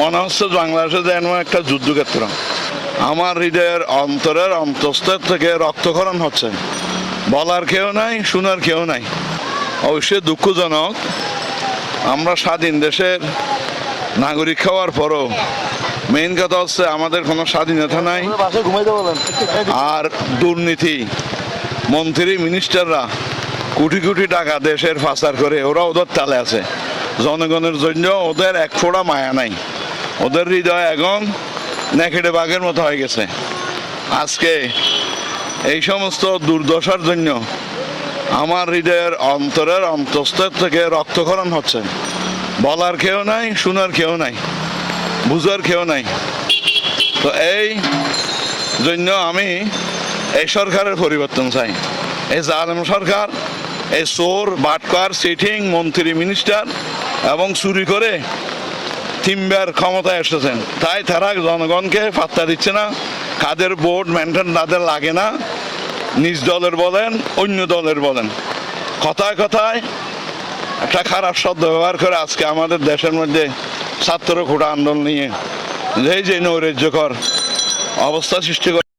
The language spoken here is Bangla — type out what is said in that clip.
মনে হচ্ছে বাংলাদেশে যেন একটা যুদ্ধক্ষেত্র আমার হৃদয়ের অন্তরের অন্তঃস্থল থেকে রক্তক্ষরণ হচ্ছে। বলার কেউ নাই শোনার কেউ নাই। অবশ্যই দুঃখজনক আমরা স্বাধীন দেশের নাগরিক হওয়ার পরও মেইন কথা হচ্ছে আমাদের কোনো স্বাধীনতা নাই। আর দুর্নীতি মন্ত্রী মিনিস্টাররা কোটি কোটি টাকা দেশের পাচার করে ওরা ওদের তালে আছে। জনগণের জন্য ওদের এক ফোঁড়া মায়া নাই। ওদের হৃদয় এখন নেকেড়ে বাঘের মতো হয়ে গেছে। আজকে এই সমস্ত দুর্দশার জন্য আমার হৃদয়ের অন্তরের অন্তঃস্থল থেকে রক্তক্ষরণ হচ্ছে। বলার কেউ নাই, শোনার কেউ নাই, বুঝার কেউ নাই। তো এই জন্য আমি এই সরকারের পরিবর্তন চাই। এই জালেম সরকার, এই চোর, বাটকার, সিটিং, মন্ত্রী, মিনিস্টার এবং চুরি করে তিনবার ক্ষমতায় এসেছেন। তাই তারা জনগণকে পাত্তা দিচ্ছে না। কাদের বোর্ড মেনটেন তাদের লাগে না। নিজ দলের বলেন, অন্য দলের বলেন। কথায় কথায় একটা খারাপ শব্দ ব্যবহার করে আজকে আমাদের দেশের মধ্যে ছাত্র কোটা আন্দোলন নিয়ে যে যে নৈরাজ্যকর অবস্থা সৃষ্টি করে